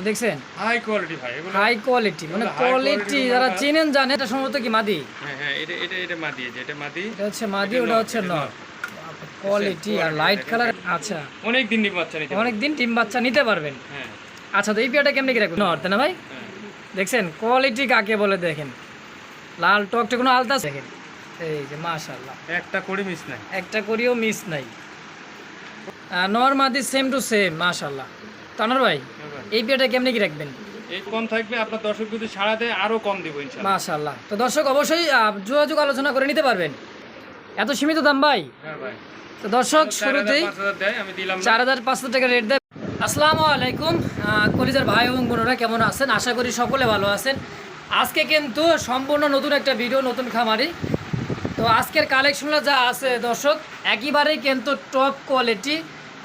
তো দেখছেন? High quality ভাই এগুলো হাই কোয়ালিটি মানে কোয়ালিটি যারা চেনেন জানে এটা সম্ভবত কি মাদি? হ্যাঁ হ্যাঁ এটা এটা এটা মাদি এটা মাদি। এটা হচ্ছে মাদি ওটা হচ্ছে নর। কোয়ালিটি আর লাইট কালার আচ্ছা। অনেক দিন নিব বাচ্চা নিতে অনেক দিন টিম বাচ্চা নিতে পারবেন। হ্যাঁ। আচ্ছা তো এই পেয়ারটা কেমনি কি রাখবেন? নর তাই না ভাই? হ্যাঁ। দেখছেন কোয়ালিটি কাকে বলে দেখেন? লাল টকটে কোনো আলতা? দেখেন এই যে মাশাল্লাহ একটা করে মিস নাই। একটা করিও মিস নাই। নর মাদি সেম টু সেম মাশাল্লাহ তানার ভাই। এই পেয়ারটা কেমনি কি রাখবেন? এই কম থাকবে আপনার দর্শক যদি সাড়া দেয় আরও কম দিব ইনশাআল্লাহ। মাশাল্লাহ তো দর্শক অবশ্যই আহ, যোগাযোগ আলোচনা করে নিতে পারবেন। এত সীমিত দাম ভাই? হ্যাঁ ভাই। তো দর্শক চার হাজার, শুরুতেই পাঁচ হাজার দেয় আমি দিলাম না। চার হাজার পাঁচশো টাকা রেট দেয়। আসসালামু আলাইকুম আহ, কলিজার ভাই এবং বোনেরা কেমন আছেন? আশা করি সকলে ভালো আছেন। আজকে কিন্তু সম্পূর্ণ নতুন একটা ভিডিও নতুন খামারি। তো আজকের কালেকশনটা যা আছে দর্শক একেবারেই কিন্তু টপ কোয়ালিটি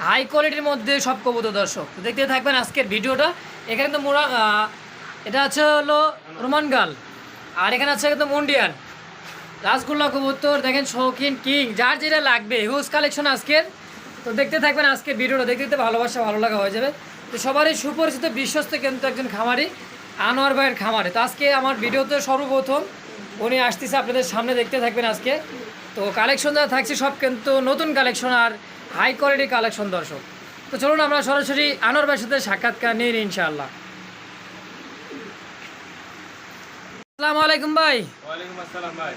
হাই কোয়ালিটির মধ্যে সব কবুতর দর্শক। দেখতে থাকবেন আজকের ভিডিওটা। এখানে তো মোরা এটা আছে হলো রোমান গাল আর এখানে আছে কিন্তু মন্ডিয়ান। রাসগোল্লা কবুতর, দেখেন শৌখিন কিং, যার যেটা লাগবে হিউজ কালেকশন আজকের। তো দেখতে থাকবেন আজকে ভিডিওটা, দেখতে দেখতে ভালোবাসা, ভালো লাগা হয়ে যাবে। তো সবারই সুপরিচিত, বিশ্বস্ত কিন্তু একজন খামারি, আনোয়ার ভাইয়ের খামারে। তো আজকে আমার ভিডিওতে সর্বপ্রথম উনি আসতেছে আপনাদের সামনে দেখতে থাকবেন আজকে। তো কালেকশন যা থাকছে সব কিন্তু নতুন কালেকশন আর হাই কোয়ালিটি কালেকশন দর্শক। তো চলুন আমরা সরাসরি আনোয়ার ভাইয়ের সাথে সাক্ষাৎকার নিই ইনশাআল্লাহ। আসসালামু আলাইকুম ভাই। ওয়ালাইকুম আসসালাম ভাই।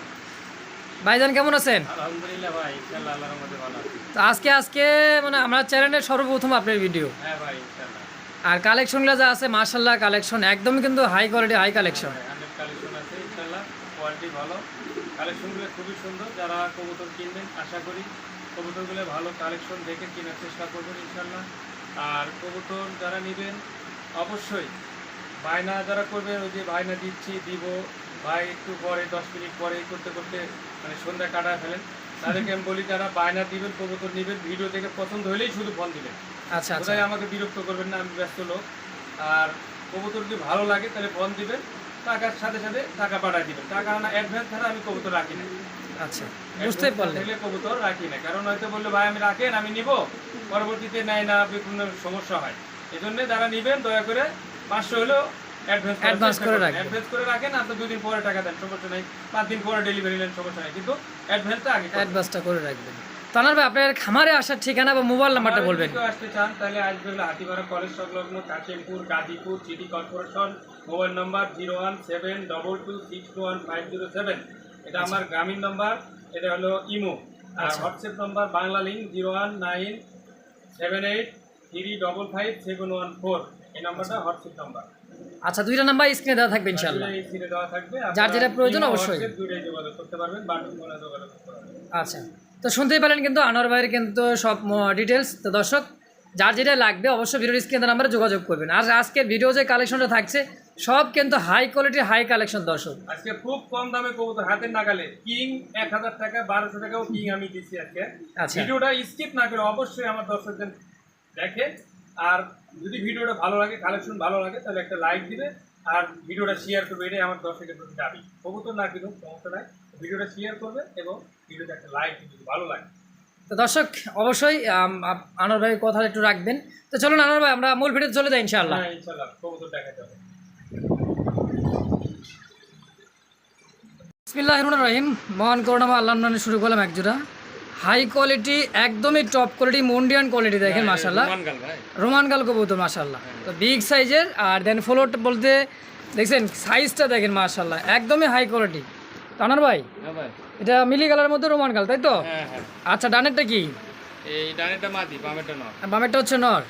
ভাইজান কেমন আছেন? আলহামদুলিল্লাহ ভাই ইনশাআল্লাহ আল্লাহর রহমতে ভালো আছি। তো আজকে আজকে মানে আমরা চ্যানেলের সর্বপ্রথম আপনার ভিডিও। হ্যাঁ ভাই ইনশাআল্লাহ। আর কালেকশনগুলো যা আছে মার্শাল্লাহ কালেকশন একদমই কিন্তু high quality high collection. Hundred collection আছে ইনশাআল্লাহ। কোয়ালিটি ভালো। কালেকশনগুলো খুবই সুন্দর যারা কবুতর কিনবেন আশা করি কবুতরগুলো ভালো কালেকশন দেখে কেনার চেষ্টা করবেন ইনশাআল্লাহ। আর কবুতর যারা নেবেন অবশ্যই বায়না যারা করবেন ওই যে বায়না দিচ্ছি দিব। ভাই একটু পরে দশ মিনিট পরে করতে করতে মানে সন্ধ্যা কাটায় ফেলেন। তাদেরকে আমি বলি যারা বায়না দিবেন কবুতর নেবেন ভিডিও দেখে পছন্দ হলেই শুধু ফোন দিবেন। আচ্ছা আচ্ছা। কোথায় আমাকে বিরক্ত করবেন না আমি ব্যস্ত লোক। আর কবুতর যদি ভালো লাগে তাহলে ফোন দিবেন। টাকার সাথে সাথে টাকা পাঠায় দিবেন। টাকা না অ্যাডভান্স ছাড়া আমি কবুতর রাখি না। আচ্ছা বুঝতেই পারলেন। কবুতর রাখি না কারণ হয়তো বলল ভাই আমি রাখেন আমি নিব। পরবর্তীতে নেয় না বিভিন্ন সমস্যা হয়। এই জন্য যারা নিবেন দয়া করে পাঁচশো হলেও অ্যাডভান্স করে রাখবেন। অ্যাডভান্স করে রাখেন তো দুদিন পরে টাকা দেন সমস্যা নাই। পাঁচ দিন পরে ডেলিভারি নেন সমস্যা নাই। কিন্তু অ্যাডভান্সটা আগে। অ্যাডভান্সটা করে রাখবেন। তানার ভাই আপনার খামারে আসার ঠিকানা বা মোবাইল নাম্বারটা বলবেন। যদি আসতে চান তাহলে আসবে হলো হাতিপাড়া কলেজ সংলগ্ন Kashimpur Gazipur city corporation mobile number zero one seven double two six one five zero seven এটা আমার গ্রামীণ নম্বর এটা হলো ইমো। আর আচ্ছা। WhatsApp number Banglalink zero one nine seven eight three double five seven one four. এই নাম্বারটা WhatsApp number. আচ্ছা দুইটা নাম্বার স্ক্রিনে দেওয়া থাকবে ইনশাল্লাহ এই সিটে দেওয়া থাকবে। যার যেটা প্রয়োজন অবশ্যই। দুইটাই যোগাযোগ করতে পারবেন ফোনে যোগাযোগ করতে পারবেন। আচ্ছা। তো শুনতেই পেলেন কিন্তু আনোয়ার ভাইয়ের কিন্তু সব ডিটেলস তো দর্শক যার যেটা লাগবে অবশ্যই ভিডিওর স্ক্রিনে নাম্বারে যোগাযোগ করবেন। আর আজকে ভিডিও যে কালেকশনটা থাকছে সব কিন্তু হাই কোয়ালিটির হাই কালেকশন দর্শক। আজকে খুব কম দামে কবুতর হাতের নাগালে। কিং এক হাজার টাকা বারোশো টাকাও কিং আমি দিচ্ছি আজকে। আচ্ছা। ভিডিওটা স্কিপ না করে অবশ্যই আমার দর্শকদের দেখে আর যদি ভিডিওটা ভালো লাগে কালেকশন ভালো লাগে তাহলে একটা লাইক দিবে। আর ভিডিওটা শেয়ার করবে এটাই আমার দর্শকের প্রতি দাবি। কবুতর না কিনুক সমস্যা নাই। ভিডিওটা শেয়ার করবে এবং ভিডিওতে একটা লাইক দিবে যদি ভালো লাগে। তো দর্শক অবশ্যই আনোয়ার ভাইয়ের কথা একটু রাখবেন। তো চলুন আনোয়ার ভাই আমরা মূল ভিডিও চলে যাই ইনশাআল্লাহ। হ্যাঁ ইনশাল্লাহ কবুতর দেখাতে হবে। বিসমিল্লাহ রহমান রহিম মহান করুণামা আল্লাহ নামে শুরু করলাম একজোড়া হাই কোয়ালিটি একদমই টপ কোয়ালিটি মন্ডিয়ান কোয়ালিটি দেখেন মাসাল্লাহ রোমান গাল কবুতর মাসাল্লাহ তো বিগ সাইজের আর দেন ফ্লোট বলতে দেখছেন সাইজটা দেখেন মাসাল্লাহ একদমই হাই কোয়ালিটি টানার ভাই হ্যাঁ এটা মিলি কালারের মধ্যে রোমান গাল তাই তো? হ্যাঁ হ্যাঁ। আচ্ছা ডানেরটা কি? বামেরটা হচ্ছে নর।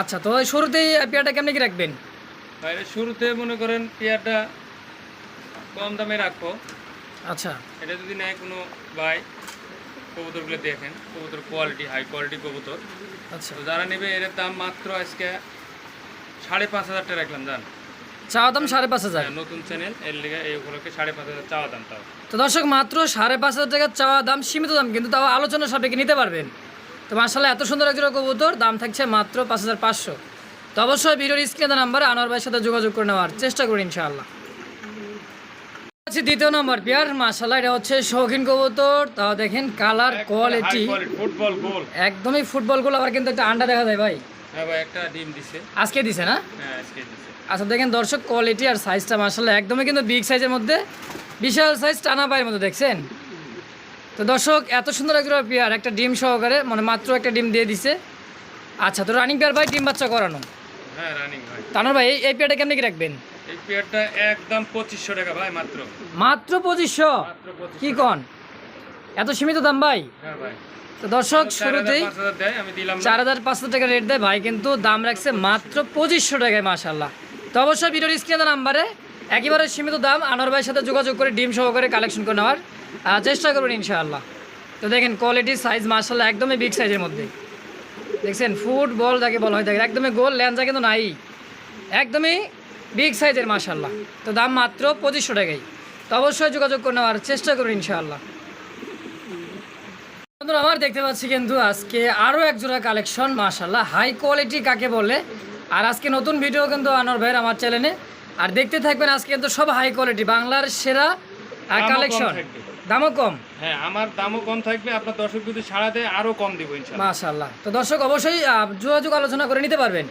আচ্ছা তো শুরুতেই পেয়ারটা কেমনি কি রাখবেন? শুরুতে মনে করেন পেয়ারটা কম দামে রাখব। আচ্ছা। এটা যদি নেয় কোনো ভাই কবুতরগুলো দেখেন কবুতর কোয়ালিটি হাই কোয়ালিটি কবুতর। আচ্ছা। তো যারা নেবে এর দাম মাত্র আজকে সাড়ে পাঁচ হাজার টাকা রাখলাম জান। চাওয়া দাম সাড়ে পাঁচ হাজার। হ্যাঁ, নতুন চ্যানেল এর লেগে এই উপলক্ষে সাড়ে পাঁচ হাজার চাওয়া দাম তাও। তো দর্শক মাত্র সাড়ে পাঁচ হাজার টাকার চাওয়া দাম সীমিত দাম কিন্তু তাও আলোচনা সাপেক্ষে নিতে পারবেন। তো মার্শাল্লাহ এত সুন্দর একজন কবুতর দাম থাকছে মাত্র পাঁচ হাজার পাঁচশো। তো অবশ্যই ভিডিওর স্ক্রিনে নাম্বারে আনোয়ার ভাইয়ের সাথে যোগাযোগ করে নেওয়ার চেষ্টা করুন ইনশাআল্লাহ। আচ্ছা দ্বিতীয় নম্বর পেয়ার মার্শাল্লাহ এটা হচ্ছে শৌখিন কবুতর। তাও দেখেন কালার কোয়ালিটি ফুটবল গোল একদমই ফুটবলগুলো আবার কিন্তু একটা আন্ডা দেখা যায় ভাই। হ্যাঁ ভাই একটা ডিম দিছে। আজকে দিছে না? হ্যাঁ আজকে দিছে। আচ্ছা দেখেন দর্শক কোয়ালিটি আর সাইজটা মার্শাল্লাহ একদমই কিন্তু বিগ সাইজের মধ্যে। বিশাল সাইজ টানা পায়ের মধ্যে দেখছেন? তো দর্শক এত সুন্দর একটা পেয়ার একটা ডিম সহকারে মানে মাত্র একটা ডিম দিয়ে দিছে। আচ্ছা তো রানিং পেয়ার ভাই ডিম বাচ্চা করানো। হ্যাঁ রানিং ভাই। তানোর ভাই এই- পেয়ারটা কেমনি কি রাখবেন? পেয়ারটা একদম পঁচিশশো টাকা ভাই মাত্র। মাত্র পঁচিশশো? কি কন? এত সীমিত দাম ভাই? হ্যাঁ ভাই। তো দর্শক শুরুতেই। চার হাজার পাঁচশো টাকা রেট দেয় ভাই কিন্তু দাম রাখছে মাত্র পঁচিশশো টাকায় মাশাল্লাহ তো অবশ্যই ভিডিওর স্ক্রিনে নাম্বারে একেবারে সীমিত দাম। আনোয়ার ভাইয়ের সাথে যোগাযোগ করে ডিম সহকারে কালেকশন করে নেওয়ার চেষ্টা করুন ইনশাআল্লাহ। তো দেখেন কোয়ালিটি সাইজ মাশাল্লাহ একদমই বিগ সাইজের মধ্যে। দেখছেন ফুটবল যাকে বলা হয় দেখেন একদমই গোল ল্যাঞ্জা কিন্তু নাই। একদমই বিগ সাইজের মাশাল্লাহ তো দাম মাত্র পঁচিশশো টাকাই। তো অবশ্যই যোগাযোগ করে নেওয়ার চেষ্টা করুন ইনশাআল্লাহ। বন্ধুরা আমার দেখতে পাচ্ছি কিন্তু আজকে আরও এক জোড়া কালেকশন মাশাল্লাহ হাই কোয়ালিটি কাকে বলে? আর আজকে নতুন ভিডিও কিন্তু আনোয়ার ভাইয়ের আমার চ্যানেলে। আর দেখতে থাকবেন আজকে কিন্তু সব হাই কোয়ালিটি বাংলার সেরা কালেকশন। দামও কম। হ্যাঁ আমার দামও কম থাকবে আপনার দর্শক যদি ছাড়া দেয় আরও কম দিব মাশাল্লাহ তো দর্শক অবশ্যই যোগাযোগ আলোচনা করে নিতে পারবেন।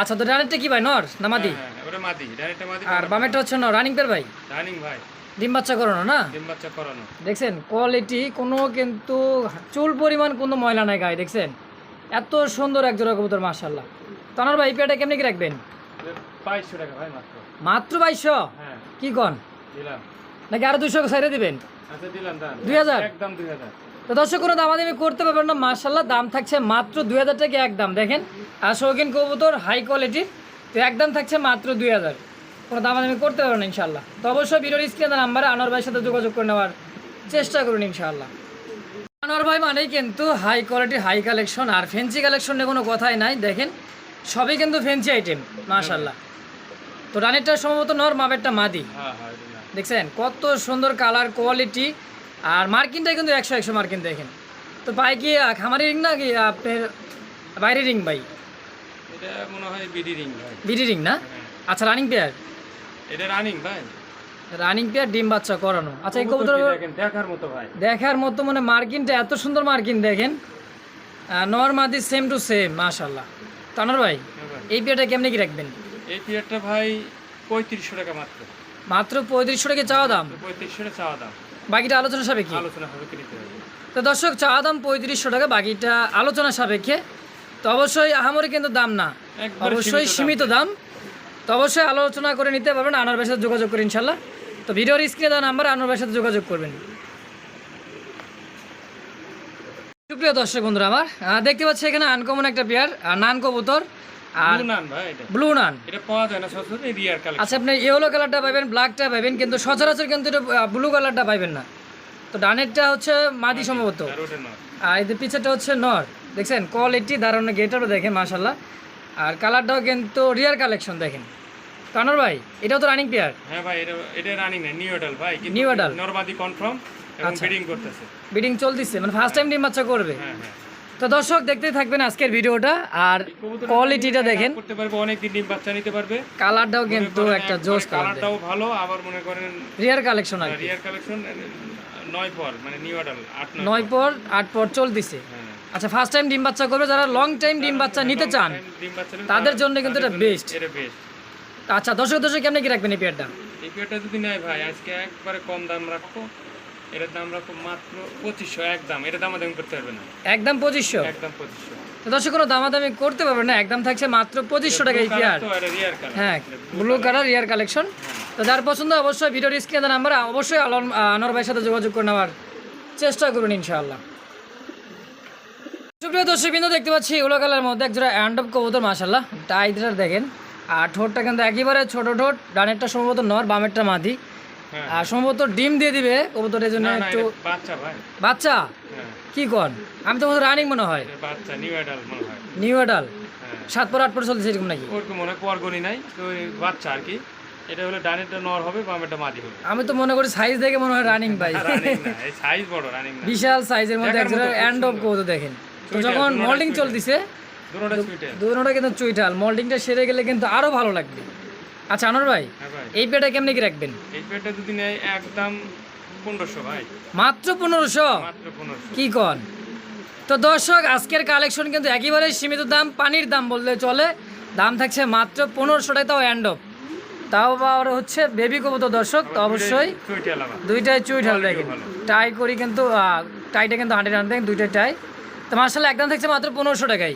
আচ্ছা তো রানিংটা কি ভাই? নর না মাদি? হ্যাঁ, হ্যাঁ, ওটা মাদি। ডাইরেক্ট মাদি আর বামেরটা হচ্ছে নর। রানিং পের ভাই? রানিং ভাই। ডিম বাচ্চা করানো না? ডিম বাচ্চা করানো। দেখছেন কোয়ালিটি কোনো কিন্তু চুল পরিমাণ কোনো ময়লা নাই গায়ে দেখছেন? এত সুন্দর এক জোড়া কবুতর মাশাল্লাহ তানার ভাই পেয়ারটা কেমনি কি রাখবেন? বাইশশো টাকা ভাই মাত্র। মাত্র বাইশশো? হ্যাঁ। কি কন? দিলাম। নাকি আরও দুশো সাইডে দিবেন? আচ্ছা দিলাম দাম দুই হাজার? একদম দুই হাজার। তো দর্শক কোনো দামাদামি করতে পারবেন না। মার্শাল্লাহ দাম থাকছে মাত্র দুই হাজার টাকা একদম দেখেন আর শৌখিন কবুতর হাই কোয়ালিটির তো একদম থাকছে মাত্র দুই হাজার। কোনো দামাদামি করতে পারবেন না ইনশাল্লাহ তো অবশ্যই ভিডিওর স্ক্রিনে নাম্বারে আনোয়ার ভাইয়ের সাথে যোগাযোগ করে নেওয়ার চেষ্টা করুন ইনশাল্লাহ আনোয়ার ভাই মানেই কিন্তু হাই কোয়ালিটি হাই কালেকশন আর ফেন্সি কালেকশন নিয়ে কোনো কথাই নাই। দেখেন সবই কিন্তু ফেন্সি আইটেম মাশাল্লাহ তো রানিরটা সম্ভবত নর মাবেরটা মাদি। হ্যাঁ হ্যাঁ দেখছেন কত সুন্দর কালার কোয়ালিটি আর মার্কিনটা কিন্তু একশো একশো মার্কিন দেখেন। তো পাই কি খামারি রিং না কি আপনার বাইরে রিং ভাই? এটা মনে হয় বিডি রিং বিডি রিং না? হ্যাঁ। আচ্ছা রানিং পেয়ার এটা রানিং ভাই। রানিং পেয়ার ডিম বাচ্চা করানো। আচ্ছা এই কবুতর দেখার মতো ভাই। দেখার মতো মানে মার্কিনটা এত সুন্দর মার্কিন দেখেন। নর্মাদি সেম টু সেম মাশাল্লাহ তানার ভাই হ্যাঁ ভাই। এই পেয়ারটা কেমনি কি রাখবেন? এই পিরিয়ডটা ভাই পঁয়ত্রিশশো টাকা মাত্র। মাত্র পঁয়ত্রিশশো টাকা চাওয়া দাম? পঁয়ত্রিশশো টাকা চাওয়া দাম। বাকিটা আলোচনা সাপেক্ষে? আলোচনা হবে। তো দর্শক চা দাম পঁয়ত্রিশশো টাকা বাকিটা আলোচনা সাপেক্ষে। তো অবশ্যই আহামরি কিন্তু দাম না। অবশ্যই সীমিত দাম। তো অবশ্যই আলোচনা করে নিতে পারবেন আনোয়ার ভাইয়ের সাথে যোগাযোগ করে ইনশাল্লাহ। তো ভিডিওর স্ক্রিনে দেওয়া নাম্বার আনোয়ার ভাইয়ের সাথে যোগাযোগ করবেন। সুপ্রিয় দর্শক বন্ধুরা আমার দেখতে পাচ্ছি এখানে আনকমন একটা পেয়ার আর নান কবুতর। আর ব্লু নান এটা। ব্লু নান এটা পাওয়া যায় না সচরাচর রিয়ার কালেকশন আচ্ছা আপনি ইয়েলো কালারটা পাবেন ব্ল্যাকটা পাবেন কিন্তু সচরাচর কিন্তু এটা ব্লু কালারটা পাইবেন না। তো ডানেরটা হচ্ছে মাদি সম্ভবত। আর এদের হচ্ছে নর। দেখছেন কোয়ালিটি দারুণ গেটারও দেখেন মাশাল্লাহ আর কালারটাও কিন্তু রিয়ার কালেকশন দেখেন। কানর ভাই এটাও তো রানিং পেয়ার হ্যাঁ ভাই এটা এটা রানিং না নিউ এডাল ভাই কিন্তু New নরমাদি কনফার্ম এবং। করতেছে। বিডিং চলতেছে মানে ফার্স্ট টাইম ডিম বাচ্চা করবে। হ্যাঁ হ্যাঁ। তো দর্শক দেখতেই থাকবেন আজকের ভিডিওটা আর কোয়ালিটিটা দেখেন। করতে পারবে অনেক দিন ডিম বাচ্চা নিতে পারবে। কালারটাও কিন্তু একটা কালার কালারটাও ভালো আবার মনে করেন রিয়ার কালেকশন আর রিয়ার কালেকশন নয় পর মানে নিউ এডাল আট নয় নয় পর। আট পর চলতেছে। হ্যাঁ। আচ্ছা ফার্স্ট টাইম ডিম বাচ্চা করবে যারা লং টাইম ডিম বাচ্চা নিতে চান তাদের জন্য কিন্তু এটা বেস্ট এটা বেস্ট আচ্ছা দর্শক দর্শক কেমনি কি রাখবেন এই পেয়ারটা এই পেয়ারটা যদি নেয় ভাই আজকে একবারে কম দাম রাখব। এটার দাম রাখব মাত্র পঁচিশশো একদম। এটা দাম দাম করতে পারবে না। একদম পঁচিশশো? একদম পঁচিশশো। তো দর্শক কোনো দামাদামি করতে পারবে না। একদম থাকছে মাত্র পঁচিশশো টাকা কালার হ্যাঁ ব্লু কালার রিয়ার কালেকশন তো যার পছন্দ অবশ্যই ভিডিওর স্ক্রিনে নাম্বার অবশ্যই আলম আনোয়ার ভাইয়ের সাথে যোগাযোগ করে নেওয়ার চেষ্টা করুন ইনশাআল্লাহ। সুপ্রিয় দর্শক বিন্দু দেখতে পাচ্ছি উলো কালার মধ্যে একজোড়া অ্যান্ড অফ কবুতর মাসাল্লাহ টাইদার দেখেন। আর ঠোঁটটা কিন্তু একেবারে ছোট ঠোঁট ডানেরটা সম্ভবত নর বামেরটা মাদি। আর সম্ভবত ডিম দিয়ে দিবে কবুতরের জন্য একটু বাচ্চা ভাই। বাচ্চা? হ্যাঁ। কি কন আমি তো রানিং মনে হয়। বাচ্চা নিউ এডাল মনে হয়। নিউ হ্যাঁ। সাত পর আট পর চলছে এরকম নাকি? ওরকম মনে হয় পরগনি নাই তো বাচ্চা আর কি। এটা হলো ডানেরটা নর হবে বামেরটা মাদি হবে। আমি তো মনে করি সাইজ দেখে মনে হয় রানিং ভাই। রানিং না এই সাইজ বড় রানিং না। বিশাল সাইজের মধ্যে একজন অ্যান্ড অফ কবুতর দেখেন। তো যখন মোল্ডিং। চলতেছে দুটোটা কিন্তু চুইটাল মোল্ডিংটা সেরে গেলে কিন্তু আরও ভালো লাগবে। আচ্ছা আনোর ভাই হ্যাঁ এই পেটা কেমনে কি রাখবেন? এই পেটটা যদি নেয় একদম পনেরোশো ভাই। মাত্র পনেরোশো? কি কন? তো দর্শক আজকের কালেকশন কিন্তু একেবারেই সীমিত দাম পানির দাম বললে চলে। দাম থাকছে মাত্র পনেরোশো টাকা তাও অ্যান্ড অফ তাও আবার হচ্ছে বেবি কবুতর দর্শক তো অবশ্যই দুইটাই চুই ঢাল দেখেন। টাই করি কিন্তু টাইটা কিন্তু হান্ড্রেড হান্ড্রেড দুইটাই টাই তো মার্শাল একদম থাকছে মাত্র পনেরোশো টাকাই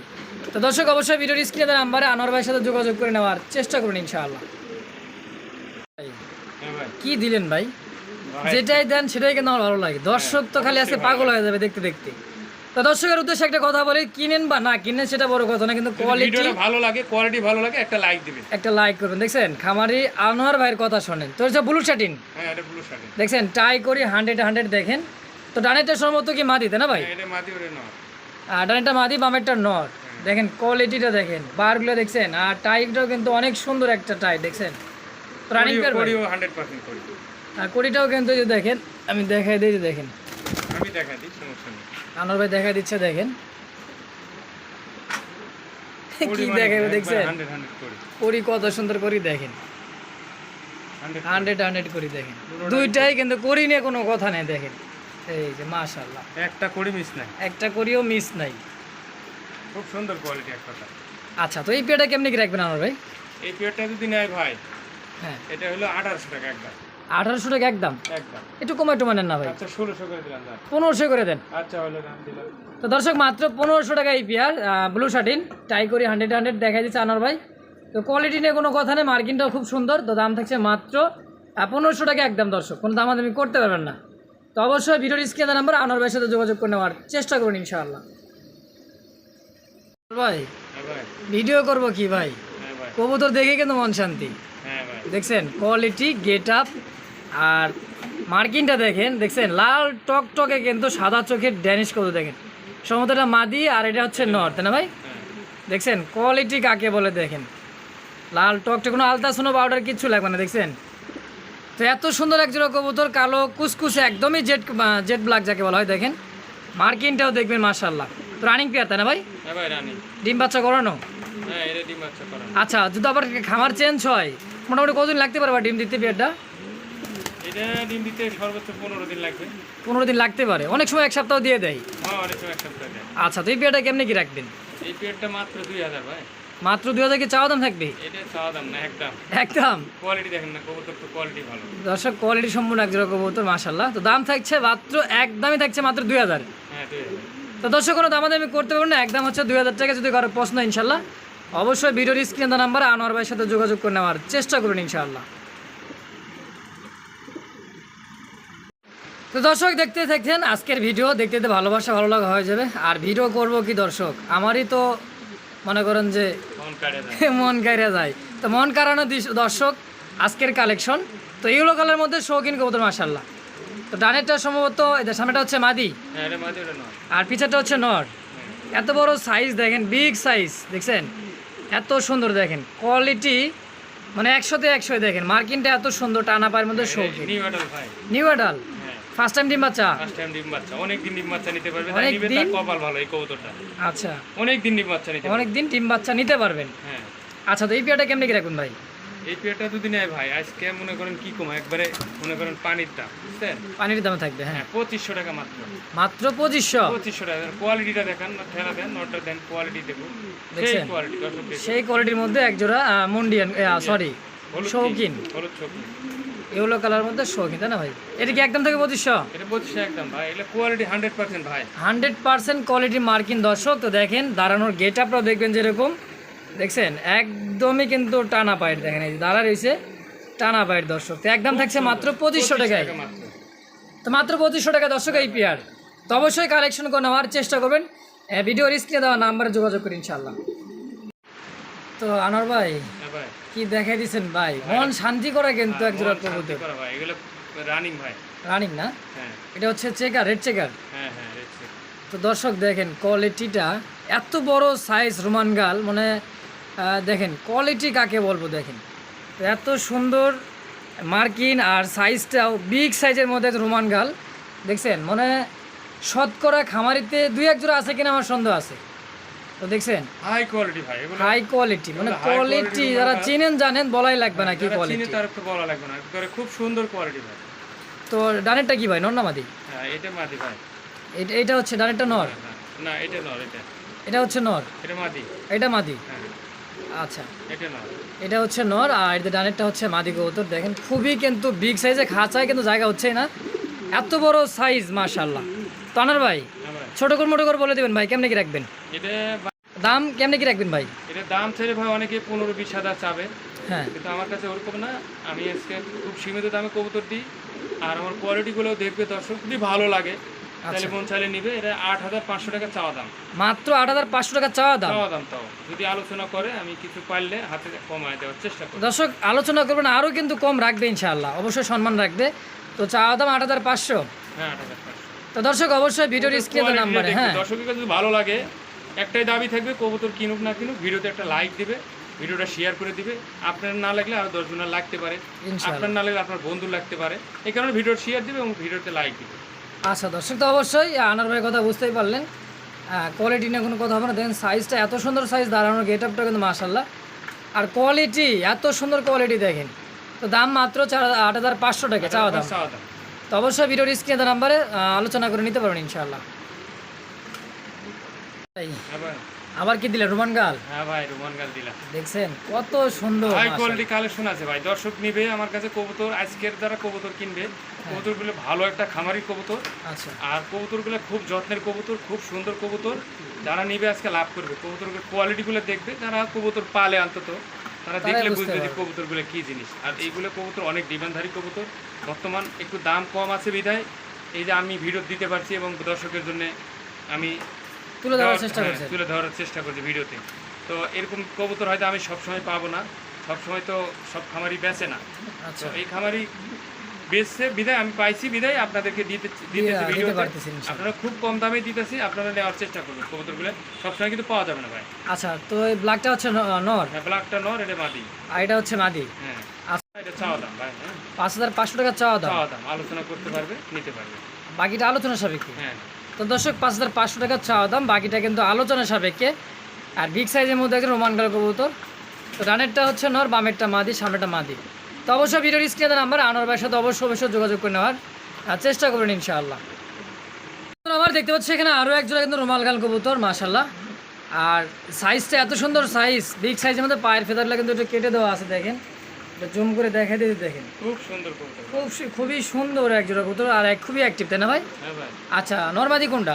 তো দর্শক অবশ্যই ভিডিওর স্ক্রিনে নাম্বারে আনোয়ার ভাইয়ের সাথে যোগাযোগ করে নেওয়ার চেষ্টা করুন ইনশাআল্লাহ। ভাই কি দিলেন ভাই? যেটাই দেন সেটাই কিন্তু আমার ভালো লাগে। দর্শক তো খালি আজকে পাগল হয়ে যাবে দেখতে দেখতে। তো দর্শকের উদ্দেশ্যে একটা কথা বলি কিনেন বা না কিনেন সেটা বড় কথা না কিন্তু কোয়ালিটি ভালো লাগে কোয়ালিটি ভালো লাগে একটা লাইক দিবেন। একটা লাইক করবেন। দেখছেন খামারি আনোয়ার ভাইয়ের কথা শোনেন। তো হচ্ছে ব্লু শার্টিন হ্যাঁ এটা ব্লু শার্ট দেখছেন টাই করি হান্ড্রেড হান্ড্রেড দেখেন। তো ডানেরটা সম্ভবত কি মাদি তাই না ভাই? এটা ওরে আর ডানেরটা মাদি বামেরটা নর। দেখেন কোয়ালিটিটা দেখেন। বারগুলো দেখছেন আর টাইটাও কিন্তু অনেক সুন্দর একটা টাই দেখছেন। রানিং পেয়ার করিও 100% করি আর কড়িটাও কিন্তু যে দেখেন আমি দেখাই দিই যে দেখেন। আমি দেখা দিই সমস্যা নেই। আনোয়ার ভাই দেখাই দিচ্ছে দেখেন। কি মানে দেখাবে দেখছেন? 100 100 করি। কত সুন্দর করি দেখেন। 100 হান্ড্রেড হান্ড্রেড করি দেখেন। দুইটাই কিন্তু করি নিয়ে কোনো কথা নেই দেখেন। এই যে মাশাল্লাহ একটা করি মিস নাই। একটা করিও মিস নাই। খুব সুন্দর কোয়ালিটি একটা। আচ্ছা তো এই পেয়ারটা কেমনি কি রাখবেন আমার ভাই? এই পেয়ারটা যদি নেয় ভাই এটা হলো 1800 টাকা একদম। আঠারোশো টাকা একদম? একদম। একটু কমে একটু মানেন না ভাই। আচ্ছা 1600 করে দিলাম দাম পনেরোশো করে দেন। আচ্ছা দাম তো দর্শক মাত্র পনেরোশো টাকা এই পেয়ার ব্লু শার্টিন টাই করি হান্ড্রেড হান্ড্রেড দেখাই দিচ্ছে আনোয়ার ভাই। তো কোয়ালিটি নিয়ে কোনো কথা নেই মার্কিনটাও খুব সুন্দর। তো দাম থাকছে মাত্র পনেরোশো টাকা একদম দর্শক কোনো দামাদামি করতে পারবেন না। তো অবশ্যই ভিডিওর স্ক্রিনে নাম্বার আনোয়ার ভাইয়ের সাথে যোগাযোগ করে নেওয়ার চেষ্টা করুন ইনশাআল্লাহ। ভাই হ্যাঁ ভিডিও করব কি ভাই? হ্যাঁ ভাই। কবুতর দেখে কিন্তু মন শান্তি। হ্যাঁ দেখছেন কোয়ালিটি গেট আপ আর মার্কিনটা দেখেন দেখছেন লাল টক টকে কিন্তু সাদা চোখের ড্যানিশ কবুতর দেখেন। সম্ভবত এটা মাদি আর এটা হচ্ছে নর্থ না ভাই? দেখছেন কোয়ালিটি কাকে বলে দেখেন? লাল টকটে কোনো আলতা সোনো পাউডার কিচ্ছু লাগবে না দেখছেন? তো এত সুন্দর একজোড়া কবুতর কালো কুসকুসে একদমই জেট জেট ব্ল্যাক যাকে বলা হয় দেখেন। মার্কিনটাও দেখবেন মার্শাল্লাহ তো রানিং পেয়ার তাই না ভাই? হ্যাঁ ডিম বাচ্চা করানো? হ্যাঁ ডিম বাচ্চা করা আচ্ছা যদি আবার খামার চেঞ্জ হয় মোটামুটি কতদিন লাগতে পারে বা ডিম দিতে পেয়ারটা এটা ডিম দিতে সর্বোচ্চ পনেরো দিন লাগবে। পনেরো দিন লাগতে পারে। অনেক সময় এক সপ্তাহ দিয়ে দেয়। হ্যাঁ অনেক সময় এক সপ্তাহ আচ্ছা তো এই পেয়ারটা কেমনি কি রাখবেন? এই মাত্র দুই হাজার ভাই। মাত্র দুই হাজার কি চাওয়া দাম থাকবে? দাম একদম কোয়ালিটি দেখেন না কবুতর তো কোয়ালিটি ভালো। দর্শক কোয়ালিটি সম্পূর্ণ একজোড়া কবুতর মাসাল্লাহ তো দাম থাকছে মাত্র একদমই থাকছে মাত্র দুই হাজার। হ্যাঁ দুই হাজার। তো দর্শক কোনো দামাদামি করতে পারব না একদম হচ্ছে দুই হাজার টাকা যদি কারও প্রশ্ন ইনশাল্লাহ অবশ্যই ভিডিওর স্ক্রিন নাম্বার আনোয়ার ভাইয়ের সাথে যোগাযোগ করে নেওয়ার চেষ্টা করুন ইনশাআল্লাহ। তো দর্শক দেখতে থাকছেন আজকের ভিডিও দেখতে দেখতে ভালোবাসা ভালো লাগা হয়ে যাবে। আর ভিডিও করব কি দর্শক? আমারই তো মনে করেন যে মন কাইরা যায়। তো মন কারানো দিস- দর্শক আজকের কালেকশন। তো ইউলো কালার মধ্যে শৌখিন কবুতর মাসাল্লাহ তো ডানেরটা সম্ভবত এদের সামনেটা হচ্ছে মাদি। হ্যাঁ আর পিছাটা হচ্ছে নর। এত বড় সাইজ দেখেন বিগ সাইজ দেখছেন? এত সুন্দর দেখেন। কোয়ালিটি মানে একশোতে একশো দেখেন। মার্কিনটা এত সুন্দর টানা পায়ের মধ্যে শৌখিন। নিউ অ্যাডাল ভাই। নিউ হ্যাঁ। ফার্স্ট টাইম ডিম বাচ্চা? ফার্স্ট টাইম ডিম বাচ্চা। অনেক দিন ডিম বাচ্চা নিতে পারবে অনেক দিন? কপাল ভালো এই কবুতরটা। আচ্ছা। অনেক দিন ডিম বাচ্চা নিতে অনেক দিন ডিম বাচ্চা নিতে পারবেন। হ্যাঁ। আচ্ছা তো এই পেয়ারটা কেমনে কি রাখুন ভাই? এই পেয়ারটা যদি নেয় ভাই আজকে মনে করেন কি কম একবারে মনে করেন পানির দাম বুঝছেন? পানির দামে থাকবে হ্যাঁ। হ্যাঁ পঁচিশশো টাকা মাত্র। মাত্র পঁচিশশো? পঁচিশশো টাকা কোয়ালিটিটা দেখান ঠেলা দেন নটা দেন কোয়ালিটি দেখুন সেই কোয়ালিটি সেই কোয়ালিটির মধ্যে একজোড়া মুন্ডিয়ান সরি শৌখিন? হলুদ শৌখিন। ইউলো কালার মধ্যে শৌখিন তাই না ভাই? এটা কি একদম থেকে পঁচিশশো? এটা পঁচিশশো একদম ভাই। এটা কোয়ালিটি হান্ড্রেড পার্সেন্ট ভাই। হান্ড্রেড পার্সেন্ট কোয়ালিটি মার্কিন দর্শক তো দেখেন দাঁড়ানোর গেট আপটাও দেখবেন যেরকম। দেখছেন? একদমই কিন্তু টানা পায়ের দেখেন এই যে দাঁড়া রয়েছে টানা পায়ের দর্শক। তো একদম থাকছে মাত্র পঁচিশশো টাকায়। তো মাত্র পঁচিশশো টাকা দর্শক এই পেয়ার। তো অবশ্যই কালেকশন করে নেওয়ার চেষ্টা করবেন। ভিডিও স্ক্রিনে দেওয়া নাম্বারে যোগাযোগ করি ইনশাল্লাহ তো আনোয়ার ভাই হ্যাঁ কি দেখাই দিচ্ছেন ভাই? মন শান্তি করে কিন্তু কবুতর। এগুলো রানিং ভাই। রানিং না? হ্যাঁ। এটা হচ্ছে চেকার রেড চেকার হ্যাঁ হ্যাঁ। তো দর্শক দেখেন কোয়ালিটিটা এত বড় সাইজ রোমান গাল মানে দেখেন কোয়ালিটি কাকে বলব দেখেন। এত সুন্দর মার্কিন আর সাইজটাও বিগ সাইজের মধ্যে রোমান গাল। দেখছেন মানে শতকরা খামারিতে দুই এক জোড়া আছে কিনা আমার সন্দেহ আছে। তো দেখছেন হাই কোয়ালিটি ভাই এগুলো হাই কোয়ালিটি মানে কোয়ালিটি যারা চিনেন জানেন বলাই লাগবে না কি কোয়ালিটি তার তো বলা লাগবে না একবারে খুব সুন্দর কোয়ালিটি ভাই। তো ডানেরটা কি ভাই নর না মাদি? হ্যাঁ এটা মাদি ভাই। এটা এটা হচ্ছে ডানেরটা নর? না এটা নর এটা। এটা হচ্ছে নর? এটা মাদি। এটা মাদি? হ্যাঁ। আচ্ছা। এটা নর। এটা হচ্ছে নর আর এদের ডানেরটা হচ্ছে মাদি কবুতর। দেখেন খুবই কিন্তু বিগ সাইজে খাঁচায় কিন্তু জায়গা হচ্ছে না। এত বড় সাইজ মাশাল্লাহ তানার ভাই ছোট করে মোটো করে বলে দেবেন ভাই কেমনে কি রাখবেন? দাম কেমনে কি রাখবেন ভাই? এটা দাম ছেড়ে ভাই অনেকে পনেরো বিশ হাজার চাবে। হ্যাঁ। কিন্তু আমার কাছে ওরকম না। আমি আজকে খুব সীমিত দামে কবুতর দিই। আর আমার কোয়ালিটিগুলো দেখবে দর্শক যদি ভালো লাগে। তাহলে চাইলে নিবে এটা আট হাজার পাঁচশো টাকা চাওয়া দাম। মাত্র আট হাজার পাঁচশো টাকা চাওয়া দাম? চাওয়া দাম তাও। যদি আলোচনা করে আমি কিছু পারলে হাতে কমায় দেওয়ার চেষ্টা দর্শক আলোচনা করবেন আরও কিন্তু কম রাখবে ইনশাআল্লাহ। অবশ্যই সম্মান রাখবে। তো চাওয়া দাম আট হাজার পাঁচশো? হ্যাঁ আট হাজার পাঁচশো। তো দর্শক অবশ্যই ভিডিওর স্ক্রিনে নাম্বারে হ্যাঁ। দর্শকের কাছে যদি ভালো লাগে একটাই দাবি থাকবে কবুতর কিনুক না কিনুক ভিডিওতে একটা লাইক দিবে ভিডিওটা শেয়ার করে দিবে। আপনার না লাগলে আরও দশ জনের লাগতে পারে। আপনার না লাগলে আপনার বন্ধু লাগতে পারে। এই কারণে ভিডিও শেয়ার দিবে এবং ভিডিওতে লাইক দিবে। আচ্ছা দর্শক তো অবশ্যই আনার ভাইয়ের কথা বুঝতেই পারলেন। কোয়ালিটি নিয়ে কোনো কথা হবে না। দেখেন সাইজটা এত সুন্দর সাইজ দাঁড়ানোর গেট আপটা কিন্তু মাসাল্লাহ আর কোয়ালিটি এত সুন্দর কোয়ালিটি দেখেন। তো দাম মাত্র চার আট হাজার পাঁচশো টাকা চাওয়া দাম। তো অবশ্যই ভিডিওর স্ক্রিনে নাম্বারে আলোচনা করে নিতে পারবেন ইনশাআল্লাহ। ভাই আবার কি দিলেন রোমান গাল? হ্যাঁ ভাই রোমান গাল দিলাম। দেখছেন কত সুন্দর হাই কোয়ালিটি কালেকশন আছে ভাই। দর্শক নিবে আমার কাছে কবুতর আজকের দ্বারা কবুতর কিনবে। কবুতরগুলো ভালো একটা খামারি কবুতর। আচ্ছা। আর কবুতরগুলো খুব যত্নের কবুতর খুব সুন্দর কবুতর। যারা নিবে আজকে লাভ করবে। কবুতরগুলোর কোয়ালিটিগুলো দেখবে যারা কবুতর পালে অন্তত। তারা দেখলে বুঝবে যে পারবে। কবুতরগুলো কি জিনিস। আর এইগুলো কবুতর অনেক ডিমান্ডধারী কবুতর। বর্তমান একটু দাম কম আছে বিধায়। এই যে আমি ভিডিও দিতে পারছি এবং দর্শকের জন্য আমি তুলে দেওয়ার- চেষ্টা হ্যাঁ, করছেন তুলে ধরার চেষ্টা করছে ভিডিওতে। তো এরকম কবুতর হয়তো আমি সবসময় পাবো না। সবসময় তো সব খামারি বেচে না। আচ্ছা। এই খামারি বেচছে। বিদায় আমি পাইছি বিদায়। আপনাদেরকে দিতে দিতেছি ভিডিওতে। আপনারা খুব কম দামে দিতেছি। আপনারা নেওয়ার চেষ্টা করবেন কবুতরগুলো। সবসময় কিন্তু পাওয়া যাবে না ভাই। আচ্ছা তো এই ব্ল্যাকটা হচ্ছে নর? হ্যাঁ ব্ল্যাকটা নর এটা মাদি। আর এটা হচ্ছে মাদি? হ্যাঁ। আচ্ছা। এটা চাওয়া দাম ভাই হ্যাঁ। পাঁচ হাজার পাঁচশো টাকা চাওয়া দাম? চাওয়া দাম। আলোচনা করতে পারবে নিতে পারবে। বাকিটা আলোচনা সাপেক্ষে? হ্যাঁ। তো দর্শক, পাঁচ হাজার পাঁচশো টাকা চাওয়া দাম, বাকিটা কিন্তু আলোচনা সাপেক্ষে। আর বিগ সাইজের মধ্যে একজন রোমান গাল কবুতর। তো রানেরটা হচ্ছে নর, বামেরটা মাদি সামনেটা মাদি। তো অবশ্যই ভিডিওর স্ক্রিনে নাম্বার, আনোয়ার ভাইয়ের সাথে অবশ্যই অবশ্যই যোগাযোগ করে নেওয়ার, আর চেষ্টা করবেন ইনশাআল্লাহ। আমার দেখতে পাচ্ছি এখানে আরও একজন কিন্তু রুমাল গাল কবুতর মাশাল্লাহ আর সাইজটা এত সুন্দর সাইজ বিগ সাইজের মধ্যে পায়ের ফেদারগুলো কিন্তু একটু কেটে দেওয়া আছে, দেখেন। জুম করে দেখাই দিতে দেখেন। খুব সুন্দর খুব খুবই সুন্দর এক জোড়া কবুতর আর এক খুবই অ্যাক্টিভ তাই না ভাই? হ্যাঁ ভাই। আচ্ছা নরমাদি কোনটা?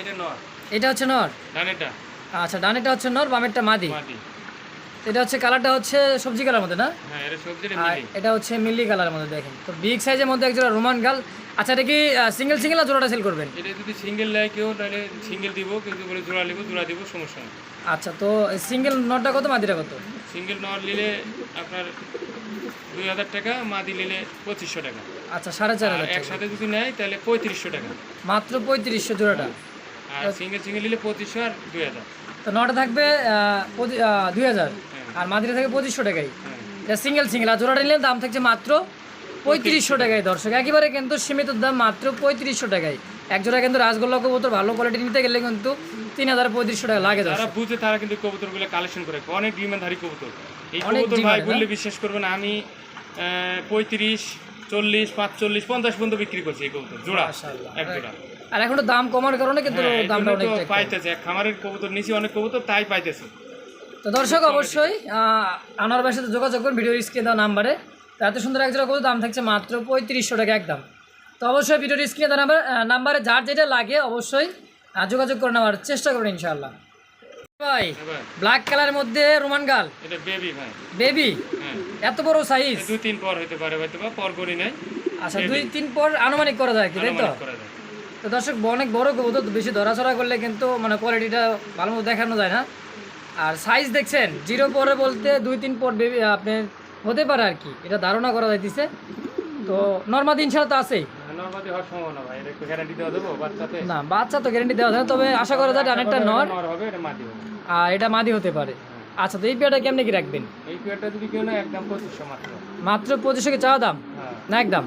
এটা নর। এটা হচ্ছে নর? ডানেটা আচ্ছা ডানেরটা হচ্ছে নর বামেরটা মাদি? মাদি। এটা হচ্ছে কালারটা হচ্ছে সবজি কালার মধ্যে না? হ্যাঁ এটা হচ্ছে মিল্লি কালার মধ্যে দেখেন। তো বিগ সাইজের মধ্যে একজোড়া রোমান গাল আচ্ছা এটা কি সিঙ্গেল সিঙ্গেল আর জোড়াটা সেল করবেন? এটা যদি সিঙ্গেল নেয় কেউ তাহলে সিঙ্গেল দিব কিন্তু বলে জোড়া নিব জোড়া দিব সমস্যা নেই। আচ্ছা তো সিঙ্গেল নটটা কত মাদিটা কত? সিঙ্গেল নর নিলে আপনার দুই হাজার টাকা মাদি নিলে পঁচিশশো টাকা। আচ্ছা সাড়ে চার হাজার একসাথে যদি নেয় তাহলে পঁয়ত্রিশশো টাকা। মাত্র পঁয়ত্রিশশো জোড়াটা? আর সিঙ্গেল সিঙ্গেল নিলে পঁচিশশো আর দুই হাজার। তো নটা থাকবে দুই হাজার। হ্যাঁ। আর মাদিটা থাকবে পঁচিশশো টাকাই। হ্যাঁ। সিঙ্গেল সিঙ্গেল আর জোড়াটা নিলে দাম থাকছে মাত্র পঁয়ত্রিশশো টাকায় দর্শক। একেবারে কিন্তু সীমিত দাম মাত্র পঁয়ত্রিশশো টাকায় এক জোড়া কিন্তু রাসগোল্লা কবুতর ভালো কোয়ালিটি নিতে গেলে কিন্তু তিন হাজার পঁয়ত্রিশশো টাকা লাগে যারা বুঝে তারা কিন্তু কবুতরগুলো কালেকশন করে। অনেক ডিমান্ডধারী কবুতর। এই কবুতর ভাই বললে বিশ্বাস করবেন আমি পঁয়ত্রিশ চল্লিশ পাঁচচল্লিশ পঞ্চাশ পর্যন্ত বিক্রি করছি এই কবুতর। জোড়া। এক জোড়া। আর এখন দাম কমার কারণে কিন্তু হ্যাঁ, দামটা। পাইতেছে খামারের কবুতর নিচে অনেক কবুতর তাই পাইতেছে। তো দর্শক অবশ্যই আনার সাথে যোগাযোগ করুন ভিডিও স্ক্রিনে দেওয়া নাম্বারে এত সুন্দর এক জোড়া কবুতর দাম থাকছে মাত্র পঁয়ত্রিশশো টাকা একদম। তো অবশ্যই ভিডিওর স্ক্রিনে নাম্বার নাম্বারে যার যেটা লাগে অবশ্যই যোগাযোগ করে নেওয়ার চেষ্টা করবেন ইনশাল্লাহ ভাই ব্ল্যাক কালারের মধ্যে রোমান গাল। এটা বেবি ভাই। বেবি হ্যাঁ। এত বড় সাইজ দুই তিন পর হতে পারে হয়তো বা পর করি নাই। আচ্ছা দুই তিন পর আনুমানিক করা যায় কি তাই তো? তো দর্শক অনেক বড় কবুতর তো বেশি ধরাছড়া করলে কিন্তু মানে কোয়ালিটিটা ভালো মতো দেখানো যায় না। আর সাইজ দেখছেন জিরো পরে বলতে দুই তিন পর বেবি আপনার হতে পারে আর কি। এটা ধারণা করা যাইতেছে। তো নর্মাল ইনশাল্লাহ তো আছেই। না বাচ্চা তো গ্যারেন্টি দেওয়া যায় তবে আশা করা যায় অনেকটা নর আর এটা মাদি হতে পারে। আচ্ছা তো এই পেয়ারটা কেমনে কি রাখবেন? এই পেয়ারটা যদি কেউ না একদম পঁচিশশো মাত্র। মাত্র পঁচিশশো চাওয়া দাম? হ্যাঁ। না একদম?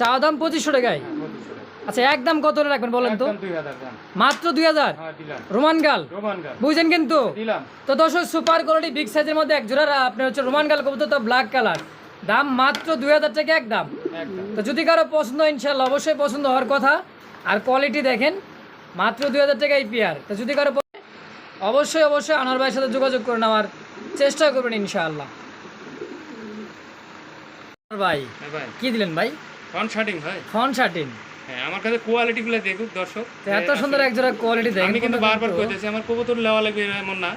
চাওয়া দাম। পঁচিশশো টাকায়? হ্যাঁ টাকা আচ্ছা একদম কত রাখবেন বলেন তো? মাত্র দুই হাজার? হ্যাঁ রোমান গাল। বুঝছেন কিন্তু? তো দর্শক সুপার কোয়ালিটি বিগ সাইজের মধ্যে এক জোড়া আপনার হচ্ছে রোমান গাল কবুতর তো ব্ল্যাক কালার দাম মাত্র দুই হাজার টাকা একদম। তো যদি কারও পছন্দ হয়, ইনশাল্লাহ অবশ্যই পছন্দ হওয়ার কথা। আর কোয়ালিটি দেখেন মাত্র দুই হাজার টাকা এই পেয়ার তো যদি কারও অবশ্যই অবশ্যই আনোয়ার ভাইয়ের সাথে যোগাযোগ করে নেওয়ার চেষ্টা করবেন ইনশাআল্লাহ। ভাই হ্যাঁ কি দিলেন ভাই? ফন শার্টিং ভাই। ফন শার্টিন হ্যাঁ আমার কাছে কোয়ালিটিগুলো দেখুক দর্শক। এত সুন্দর কোয়ালিটি দেখেন আমি কিন্তু বারবার কইতেছি আমার কবুতর লেওয়া লাগবে এমন না।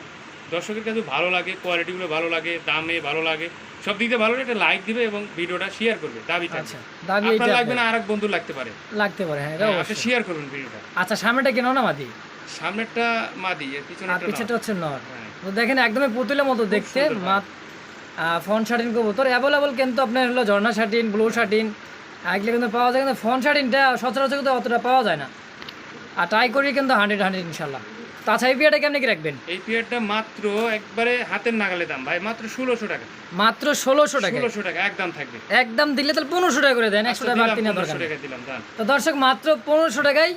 দর্শকের কাছে ভালো লাগে কোয়ালিটিগুলো ভালো লাগে দামে ভালো লাগে। সব দিক দিয়ে ভালো একটা লাইক দিবে এবং ভিডিওটা শেয়ার করবে দাবি আচ্ছা দাবি আপনার লাগবে না আরেক বন্ধু লাগতে পারে। লাগতে পারে হ্যাঁ এটা হ্যাঁ, অবশ্যই। শেয়ার করবেন ভিডিওটা আচ্ছা সামনেটা কেন না মাদি? সামনেরটা মাদি এর পিছনেরটা হচ্ছে নর। হ্যাঁ। তো দেখেন একদমই পুতুলের মতো দেখতে। মাত ফোন শার্টিন কবুতর। অ্যাভেলেবল কিন্তু আপনার হলো ঝর্ণা শার্টিন ব্লু শার্টিন। এগুলো কিন্তু পাওয়া যায় কিন্তু ফোন শার্টিনটা সচরাচর কিন্তু অতটা পাওয়া যায় না। আর ট্রাই করি কিন্তু হান্ড্রেড হান্ড্রেড ইনশাল্লাহ। তাছাড়া এই কেমনি কি রাখবেন? এই পিয়ারটা মাত্র একবারে হাতের নাগালে দাম ভাই মাত্র ষোলোশো টাকা। মাত্র ষোলোশো টাকা ষোলোশো টাকা একদম থাকবে। একদম দিলে তাহলে পনেরোশো টাকা করে দেন একশো টাকা বাড়তি না দরকার পনেরোশো নেই। টাকা দিলাম তো দর্শক মাত্র পনেরোশো টাকায়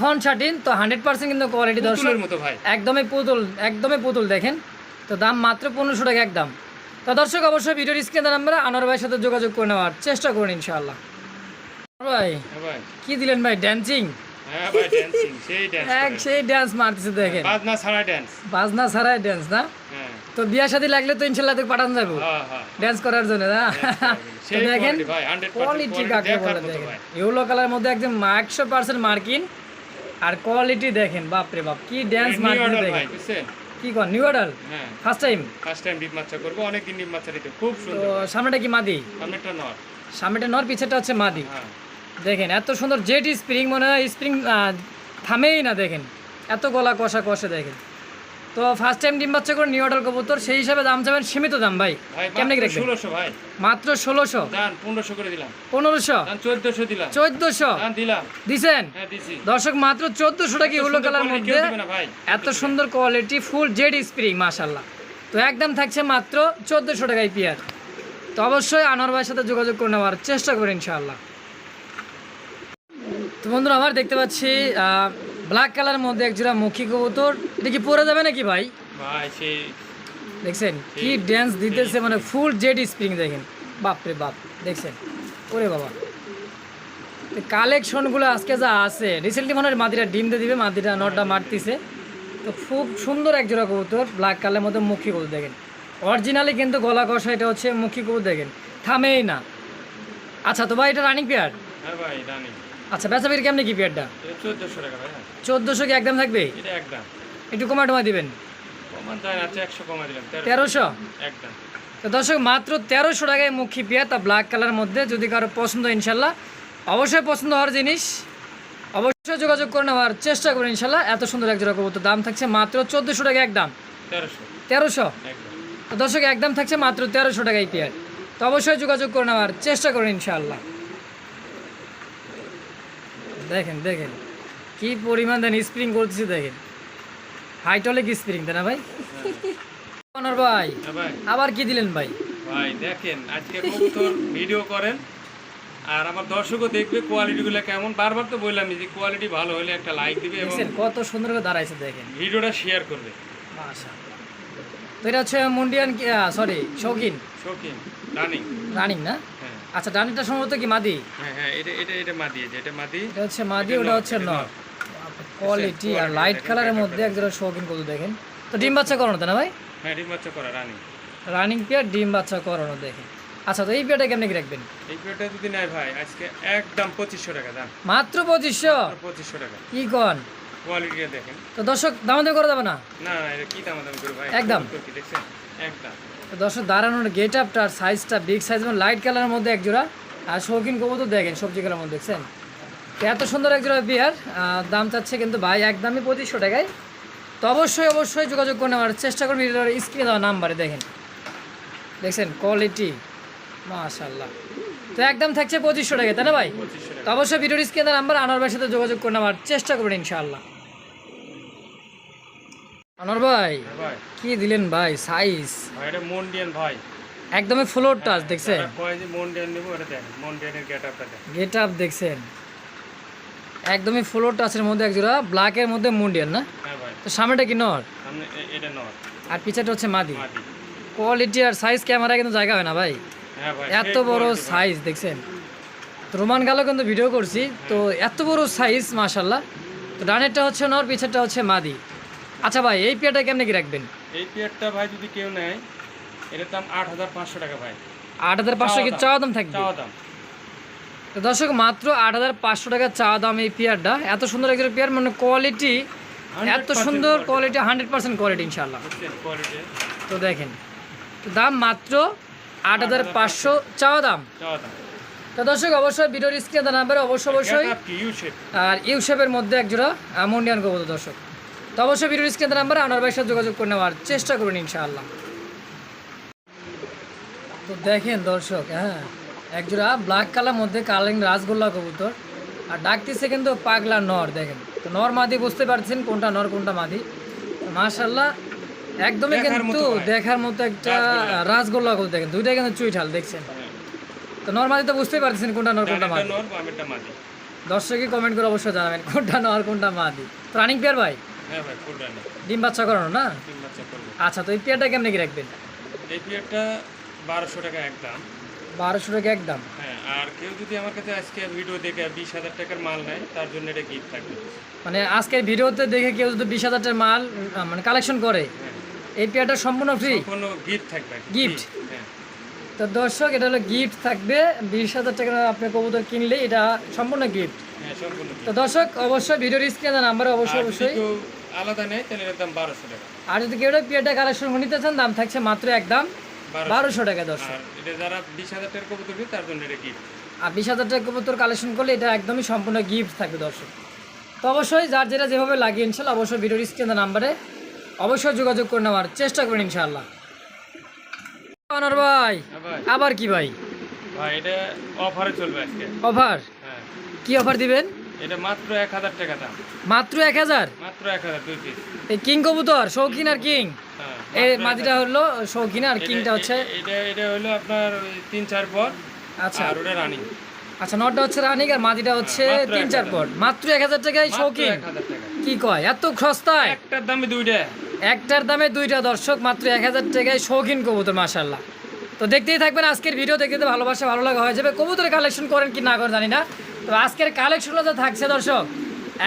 ফোন শার্টিন তো হান্ড্রেড পার্সেন্ট কিন্তু কোয়ালিটি দর্শক মতো ভাই। একদমই পুতুল একদমই পুতুল দেখেন। তো দাম মাত্র পনেরোশো টাকা একদম। তো দর্শক অবশ্যই ভিডিওর স্ক্রিনে নাম্বারে আনোয়ার ভাইয়ের সাথে যোগাযোগ করে নেওয়ার চেষ্টা করুন ইনশাআল্লাহ। ভাই হ্যাঁ ভাই। কি দিলেন ভাই? ড্যান্সিং হ্যাঁ ভাই ড্যান্সিং সেই এক সেই ড্যান্স মারতেছে দেখেন। বাজনা ছাড়া ড্যান্স বাজনা ছাড়াই ড্যান্স না? হ্যাঁ। তো বিয়া শাদী লাগলে তো ইনশাল্লাহ তোকে পাঠান যাব। হ্যাঁ হ্যাঁ। ড্যান্স করার জন্য না? তো দেখেন quality ভাই 100% কোয়ালিটি কাকে বলে দেখেন। ইউলো কালার মধ্যে একদম একশো পার্সেন্ট মার্কিন। আর কোয়ালিটি দেখেন বাপরে বাপ কি ড্যান্স নিউ মার্কিন দেখেন। কি কর নিউ অর্ডার হ্যাঁ। ফার্স্ট টাইম ফার্স্ট টাইম ডিপ মাছা করব অনেকদিন ডিপ মাছা দিতে খুব তো সুন্দর। সামনেটা কি মাদি? সামনেরটা নর। সামনেটা নর পিছেটা হচ্ছে মাদি। হ্যাঁ। দেখেন এত সুন্দর জেট স্প্রিং মনে হয় স্প্রিং থামেই না দেখেন। এত গলা কষা কষে দেখেন। তো ফার্স্ট টাইম ডিম বাচ্চা করে নিউ অর্ডার কবুতর সেই হিসাবে দাম চাবেন সীমিত দাম ভাই। কেমনে রাখবেন ষোলোশো ভাই। মাত্র ষোলোশো? পনেরোশো করে দিলাম। পনেরোশো? চোদ্দশো দিলাম। চোদ্দশো? দিলাম। দিছেন? হ্যাঁ দর্শক মাত্র চোদ্দশো টাকা হলো কালার মধ্যে? এত সুন্দর কোয়ালিটি ফুল জেড স্প্রিং মাশাল্লাহ তো একদম থাকছে মাত্র চোদ্দোশো টাকায় পিয়ার তো অবশ্যই আনোয়ার ভাইয়ের সাথে যোগাযোগ করে নেওয়ার চেষ্টা করি ইনশাআল্লাহ। তো বন্ধুরা আমার দেখতে পাচ্ছি ব্ল্যাক কালার মধ্যে একজোড়া মুখী কবুতর। এটা কি পরে যাবে নাকি ভাই? ভাই সেই দেখছেন কি ড্যান্স দিতেছে মানে ফুল জেড স্প্রিং দেখেন। বাপরে বাপ দেখছেন? ওরে বাবা। কালেকশনগুলো আজকে যা আছে রিসেন্টলি মনে হয় মাদিরা ডিম দিয়ে দিবে মাদিরা নটটা মারতিছে। তো খুব সুন্দর এক জোড়া কবুতর ব্ল্যাক কালারের মধ্যে মুখী কবুতর দেখেন। অরিজিনালি কিন্তু গলা কষা এটা হচ্ছে মুখী কবুতর দেখেন। থামেই না। আচ্ছা তো ভাই এটা রানিং পেয়ার হ্যাঁ ভাই রানি আচ্ছা বেচা বিক্রি কেমনি কি পেয়ারটা চোদ্দশো টাকা ভাই হ্যাঁ। চোদ্দোশো কি একদম থাকবে? এটা একদম একটু কমা টমা দিবেন। তেরোশো। একদম তো দর্শক মাত্র তেরোশো টাকায় মুখী পেয়ার তা ব্ল্যাক কালারের মধ্যে যদি কারও পছন্দ ইনশাল্লাহ। অবশ্যই পছন্দ হওয়ার জিনিস অবশ্যই যোগাযোগ করে নেওয়ার চেষ্টা করুন ইনশাল্লাহ। এত সুন্দর এক জোড়া কবুতর দাম থাকছে মাত্র চোদ্দোশো টাকা একদম তেরোশো। তো দর্শক একদম থাকছে মাত্র তেরোশো টাকায় পেয়ার তো অবশ্যই যোগাযোগ করে নেওয়ার চেষ্টা করুন ইনশাআল্লাহ দেখেন দেখেন। কি পরিমাণ দেন স্প্রিং করতেছি দেখেন। হাইটলিক স্প্রিং তাই না ভাই? অনর ভাই হ্যাঁ আবার কি দিলেন ভাই? ভাই দেখেন আজকে কবুতর ভিডিও করেন। আর আমার দর্শকও দেখবে কোয়ালিটিগুলো কেমন। বারবার তো বললাম যে কোয়ালিটি ভালো হলে একটা লাইক দিবে এবং কত সুন্দর করে দাঁড়াইছে দেখেন। ভিডিওটা শেয়ার করবে। মাশাআল্লাহ। তো এটা হচ্ছে মুন্ডিয়ান সরি শৌখিন শৌখিন রানিং রানিং না? আচ্ছা ডানিটা সম্ভবত কি মাদি? হ্যাঁ হ্যাঁ এটা এটা এটা মাদি এটা মাদি। এটা হচ্ছে মাদি ওটা হচ্ছে নর। কোয়ালিটি আর লাইট কালারের মধ্যে একজোড়া শৌখিন কত দেখেন। তো ডিম বাচ্চা করানো তাই না ভাই? হ্যাঁ ডিম বাচ্চা করা রানিং রানিং পেয়ার ডিম বাচ্চা করানো দেখেন। আচ্ছা তো এই পেয়ারটা কেমনি কি রাখবেন? এই পেটা যদি নেয় ভাই আজকে একদম পঁচিশশো টাকা দাম। মাত্র পঁচিশশো? পঁচিশশো টাকা। কি কন? কোয়ালিটিটা দেখেন। তো দর্শক দামাদামি করা যাবে না? না এটা কি দাম দাম করে ভাই? একদম। দেখছেন? একদম। তো দর্শক দাঁড়ানোর গেট আপটা আর সাইজটা, বিগ সাইজ এবং লাইট কালারের মধ্যে এক জোড়া। আর শৌখিন কবুতর দেখেন, সবজি কালার মধ্যে, দেখছেন? তো এত সুন্দর এক জোড়া বিয়ার দাম চাচ্ছে কিন্তু ভাই একদমই পঁচিশশো টাকায়। তো অবশ্যই অবশ্যই যোগাযোগ করে নেওয়ার চেষ্টা করুন ভিডিওর স্ক্রিনে দেওয়া নাম্বারে, দেখেন। দেখছেন, কোয়ালিটি মাশাল্লাহ তো একদম থাকছে পঁচিশশো টাকা তাই না ভাই? তো অবশ্যই ভিডিওর স্ক্রিনে নাম্বার আনোয়ার ভাইয়ের সাথে যোগাযোগ করে নেওয়ার চেষ্টা করবেন, ইনশাআল্লাহ। আনোয়ার ভাই হ্যাঁ ভাই। কি দিলেন ভাই সাইজ এটা মন্ডিয়ান ভাই। একদমই ফ্লোর টাচ দেখছেন? কয় যে মন্ডিয়ান নেব এটা দেন মন্ডিয়ানের গেট দেন। গেট আপ দেখছেন? একদমই ফ্লোর টাচের মধ্যে একজোড়া ব্ল্যাকের মধ্যে মুন্ডিয়াল না? হ্যাঁ তো সামনেটা কি নর? এটা নর। আর পিছাটা হচ্ছে মাদি। কোয়ালিটি আর সাইজ ক্যামেরা কিন্তু জায়গা হয় না ভাই। হ্যাঁ এত বড় সাইজ দেখছেন? তো রোমান গালো কিন্তু ভিডিও করছি। তো এত বড় সাইজ মাশাল্লাহ তো ডানেরটা হচ্ছে নর পিছেরটা হচ্ছে মাদি। আচ্ছা ভাই এই পেয়ারটা কেমনে কি রাখবেন? এই পেয়ারটা ভাই যদি কেউ নেয় এটার দাম আট হাজার পাঁচশো টাকা ভাই। আট হাজার পাঁচশো কি চাওয়া দাম। থাকবে? চাওয়া দাম। তো দর্শক মাত্র আট হাজার পাঁচশো টাকা চাওয়া দাম এই পেয়ারটা। এত সুন্দর একজন পেয়ার মানে কোয়ালিটি এত সুন্দর কোয়ালিটি হান্ড্রেড পার্সেন্ট কোয়ালিটি ইনশাল্লাহ তো দেখেন তো দাম মাত্র আট হাজার পাঁচশো চাওয়া দাম। তো দর্শক অবশ্যই ভিডিওর স্ক্রিনে নাম্বারে অবশ্যই অবশ্যই আর ইউসেপের মধ্যে একজোড়া মন্ডিয়ান কবুতর দর্শক। তো অবশ্যই ভিডিওর স্ক্রিনে নাম্বারে আনোয়ার ভাইয়ের সাথে যোগাযোগ করে নেওয়ার চেষ্টা করবেন ইনশাআল্লাহ। তো দেখেন দর্শক হ্যাঁ একজোড়া ব্ল্যাক কালার মধ্যে কালিং রাসগোল্লা কবুতর। আর ডাকতেছে কিন্তু পাগলা নর দেখেন। তো নর মাদি বুঝতে পারছেন কোনটা নর কোনটা মাদি। মাশাল্লাহ একদমই কিন্তু দেখার মতো একটা রাসগোল্লা। কবুতর দেখেন। দুইটাই কিন্তু চুইঠাল দেখছেন। তো নর মাদি তো বুঝতেই পারছেন কোনটা নর কোনটা মাদি। দর্শকই কমেন্ট করে অবশ্যই জানাবেন কোনটা নর কোনটা মাদি। রানিং পেয়ার ভাই? হ্যাঁ। ডিম বাচ্চা করানো না। আচ্ছা তো এই পেয়ারটা কেমনে কি রাখবেন? এই পেয়ারটা বারোশো টাকা একদম বারোশো টাকা একদম হ্যাঁ আর কেউ যদি আমার কাছে আজকে ভিডিও দেখে বিশ হাজার টাকার মাল নেয় তার জন্য এটা গিফট থাকবে। মানে আজকের ভিডিওতে দেখে কেউ যদি বিশ হাজার টাকার মাল মানে কালেকশন করে হ্যাঁ। এই পেয়ারটা সম্পূর্ণ ফ্রি কোনো গিফট থাকবে Gift? হ্যাঁ। তো দর্শক এটা হলো গিফট থাকবে। বিশ হাজার টাকা আপনি কবুতর কিনলে এটা সম্পূর্ণ গিফট সম্পূর্ণ। তো দর্শক অবশ্যই ভিডিওর স্ক্রিনে নাম্বারে অবশ্যই অবশ্যই। আলাদা নেয় তাহলে এর দাম বারোশো টাকা। আর যদি কেউ পেয়ারটা কালেকশন নিতে চান দাম থাকছে মাত্র একদম বারোশো। বারোশো টাকা দর্শক। আর এটা যারা বিশ হাজার টাকার কবুতর তার জন্য এটা গিফট আর বিশ হাজার টাকা কবুতর কালেকশন করলে এটা একদমই সম্পূর্ণ গিফট থাকবে দর্শক। তো অবশ্যই যার যেটা যেভাবে লাগে ইনশাল্লাহ অবশ্যই ভিডিওর স্ক্রিনের নাম্বারে অবশ্যই যোগাযোগ করে নেওয়ার চেষ্টা করুন ইনশাল্লাহ অনর ভাই হ্যাঁ আবার কি ভাই? ভাই এটা অফারে চলবে আজকে। অফার হ্যাঁ। কি অফার দিবেন? এটা মাত্র এক হাজার টাকা দাম। মাত্র এক হাজার? মাত্র এক হাজার দুই পিস এই কিং কবুতর শৌখিন আর কিং? হ্যাঁ এই মাদিটা হলো শৌখিন আর কিংটা হচ্ছে এ- এটা এটা হলো আপনার ওই তিন চার পর আচ্ছা। আর ওটা রানিং। আচ্ছা নটটা হচ্ছে আর মাদিটা হচ্ছে হ্যাঁ, মাত্র তিন চার পট। মাত্র এক হাজার টাকায় শৌখিন। কি কয়? এত সস্তায়? একটার দামে দুইটা। একটার দামে দুইটা দর্শক মাত্র এক হাজার টাকায় শৌখিন কবুতর মাসাল্লাহ তো দেখতেই থাকবেন আজকের ভিডিও দেখতে তো ভালোবাসা ভালো লাগা হয়ে যাবে। কবুতর কালেকশন করেন কি না করেন জানি না। তো আজকের কালেকশনটা যা থাকছে দর্শক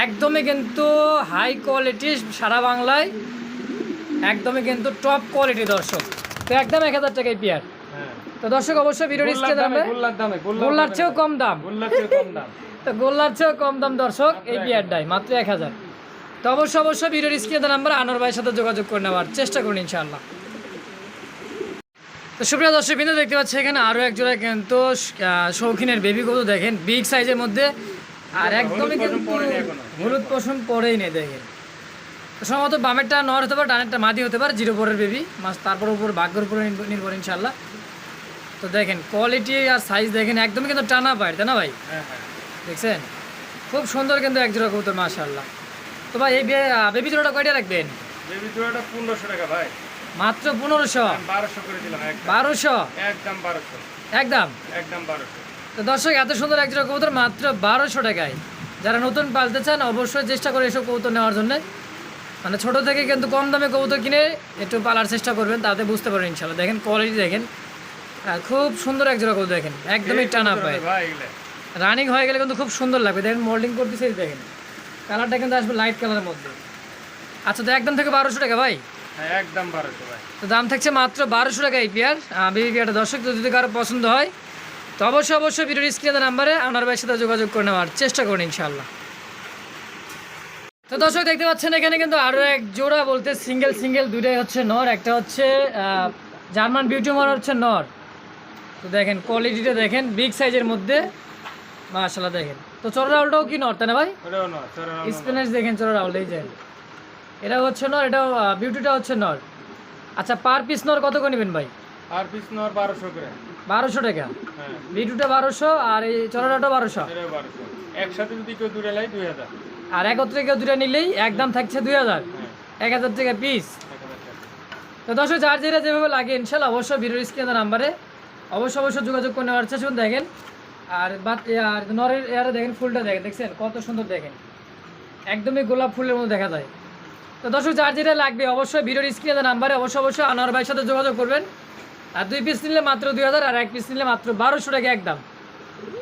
একদমই কিন্তু হাই কোয়ালিটি সারা বাংলায় একদমই কিন্তু টপ কোয়ালিটি দর্শক। তো একদম এক হাজার টাকায় পেয়ার হ্যাঁ। তো দর্শক অবশ্যই ভিডিও স্ক্রিনে দামে গোল্লার চেয়েও কম দাম। তো গোল্লার চেয়েও কম দাম দর্শক এই পেয়ারটাই মাত্র এক হাজার। তো অবশ্যই অবশ্যই ভিডিওর স্ক্রিনে নাম্বার আনোয়ার ভাইয়ের সাথে যোগাযোগ করে নেওয়ার চেষ্টা করুন ইনশাআল্লাহ। তো সুপ্রিয় দর্শক বিন্দু দেখতে পাচ্ছি এখানে আরও এক জোড়া কিন্তু শৌখিনের বেবি কত দেখেন। বিগ সাইজের মধ্যে আর একদমই কিন্তু। হলুদ পশম পরেই নেই দেখেন। সম্ভবত বামেরটা নর হতে পারে ডানেরটা মাদি হতে পারে জিরো পরের বেবি মাছ তারপর উপর ভাগ্যের উপরে নির্ভর- ইনশাল্লাহ তো দেখেন কোয়ালিটি আর সাইজ দেখেন একদমই কিন্তু টানা পায় তাই না ভাই? হ্যাঁ হ্যাঁ। দেখছেন? খুব সুন্দর কিন্তু এক জোড়া কবুতর মাশাআল্লাহ। তো ভাই এই বেবি জোড়াটা কয়টা রাখবেন? বেবি জোড়াটা পনেরোশো টাকা ভাই। মাত্র পনেরোশো। বারোশো করে দিলাম বারোশো? একদম বারোশো। একদম? একদম বারোশো। তো দর্শক এত সুন্দর এক জোড়া কবুতর মাত্র বারোশো টাকায়। যারা নতুন পালতে চান অবশ্যই চেষ্টা করে এসব কবুতর নেওয়ার জন্য। মানে ছোট থেকে কিন্তু কম দামে কবুতর কিনে একটু পালার চেষ্টা করবেন তাতে বুঝতে পারেন ইনশাল্লাহ দেখেন কোয়ালিটি দেখেন। খুব সুন্দর এক জোড়া কবুতর দেখেন একদমই টানা পায়। রানিং হয়ে গেলে কিন্তু খুব সুন্দর লাগবে। দেখেন মোল্ডিং করতেছে দেখেন। কালারটা কিন্তু আসবে লাইট কালারের মধ্যে। আচ্ছা তো একদম থেকে বারোশো টাকা ভাই। একদম বারোশো ভাই। তো দাম থাকছে মাত্র বারোশো টাকা এই পেয়ার। বেবি পেয়ারটা দর্শক যদি কারও পছন্দ হয় তো অবশ্যই অবশ্যই ভিডিওর নাম্বারে আনার ভাইয়ের সাথে যোগাযোগ করে নেওয়ার চেষ্টা করুন ইনশাল্লাহ তো দর্শক দেখতে পাচ্ছেন এখানে কিন্তু আরও এক জোড়া বলতে সিঙ্গেল সিঙ্গেল দুইটাই হচ্ছে নর। একটা হচ্ছে জার্মান বিউটি মার হচ্ছে নর। তো দেখেন কোয়ালিটিটা দেখেন বিগ সাইজের মধ্যে। মাশাল্লাহ দেখেন। তো চড়া রাউলটাও কি নর তাই না ভাই? চোরা দেখেন চলো রাহুল এই যে। এটা হচ্ছে নর এটা বিউটিটা হচ্ছে নর। আচ্ছা পার পিস নর কত করে নেবেন ভাই? আর পিস নেওয়ার বারোশো করে। বারোশো টাকা? হ্যাঁ। বিউটিটা বারোশো আর এই চড়াটাও বারোশো? একসাথে যদি কেউ দূরে লাই দুই হাজার। আর একত্রে কেউ দুটা নিলেই একদম থাকছে দুই হাজার। হ্যাঁ। এক হাজার টাকা পিস তো দর্শক যার যেটা যেভাবে লাগে ইনশাল্লাহ অবশ্যই ভিডিওর স্ক্রিনের নাম্বারে অবশ্যই অবশ্যই যোগাযোগ করে নেওয়ার চেষ্টা করুন। দেখেন আর বাট আর নরের এয়ারে দেখেন ফুলটা দেখেন দেখছেন? কত সুন্দর দেখেন। একদমই গোলাপ ফুলের মতো দেখা যায়। তো দর্শক, যার যেটা লাগবে অবশ্যই ভিডিওর স্ক্রিনে নাম্বারে অবশ্যই অবশ্যই আনোয়ার ভাইয়ের সাথে যোগাযোগ করবেন। আর দুই পিস নিলে মাত্র দুই হাজার, আর এক পিস নিলে মাত্র বারোশো টাকা একদম।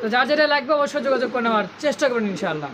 তো যার যেটা লাগবে অবশ্যই যোগাযোগ করে নেওয়ার চেষ্টা করুন ইনশাআল্লাহ।